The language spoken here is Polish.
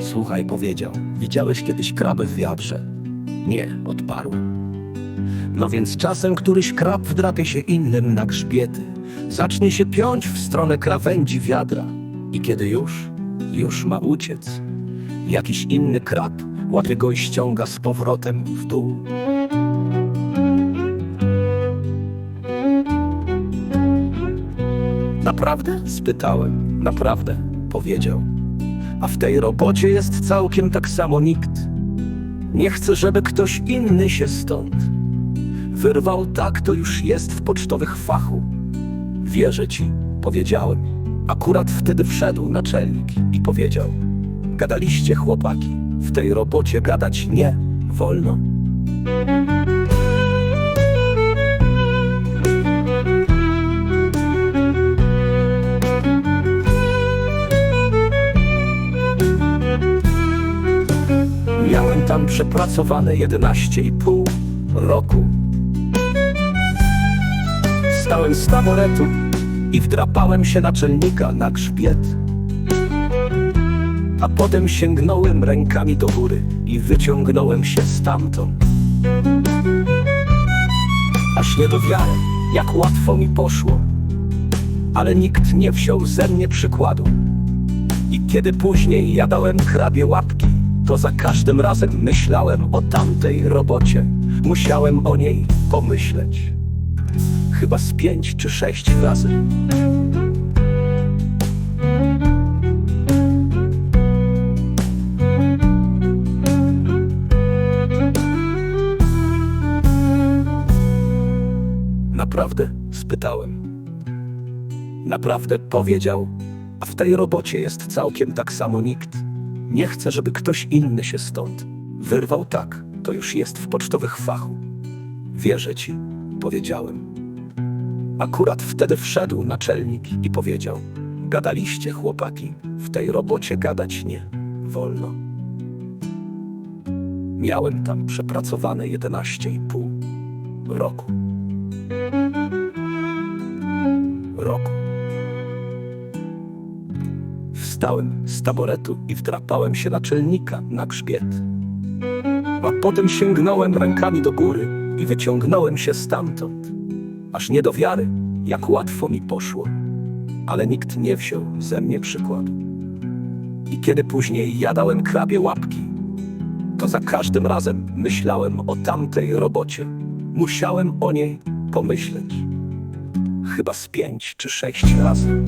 Słuchaj, powiedział. Widziałeś kiedyś kraby w wiatrze? Nie, odparł. No więc czasem któryś krab wdrapie się innym na grzbiety. Zacznie się piąć w stronę krawędzi wiadra. I kiedy już, już ma uciec. Jakiś inny krab łapie go i ściąga z powrotem w dół. Naprawdę? spytałem. Naprawdę, powiedział. A w tej robocie jest całkiem tak samo nikt. Nie chcę, żeby ktoś inny się stąd wyrwał tak, to już jest w pocztowych fachu. Wierzę ci, powiedziałem. Akurat wtedy wszedł naczelnik i powiedział: Gadaliście, chłopaki, w tej robocie gadać nie wolno. Tam przepracowane 11,5 roku. Stałem z taboretu i wdrapałem się naczelnika na grzbiet. A potem sięgnąłem rękami do góry i wyciągnąłem się stamtąd. Aż nie do wiary, jak łatwo mi poszło. Ale nikt nie wziął ze mnie przykładu. I kiedy później jadałem krabie łapki, to za każdym razem myślałem o tamtej robocie. Musiałem o niej pomyśleć. Chyba z pięć czy sześć razy. Naprawdę? spytałem. Naprawdę powiedział, a w tej robocie jest całkiem tak samo nikt. Nie chcę, żeby ktoś inny się stąd wyrwał tak, to już jest w pocztowych fachu. Wierzę ci, powiedziałem. Akurat wtedy wszedł naczelnik i powiedział: Gadaliście, chłopaki, w tej robocie gadać nie wolno. Miałem tam przepracowane 11,5 roku. Wstałem z taboretu i wdrapałem się naczelnika na grzbiet. A potem sięgnąłem rękami do góry i wyciągnąłem się stamtąd. Aż nie do wiary, jak łatwo mi poszło. Ale nikt nie wziął ze mnie przykładu. I kiedy później jadałem krabie łapki, to za każdym razem myślałem o tamtej robocie. Musiałem o niej pomyśleć. Chyba z pięć czy sześć razy.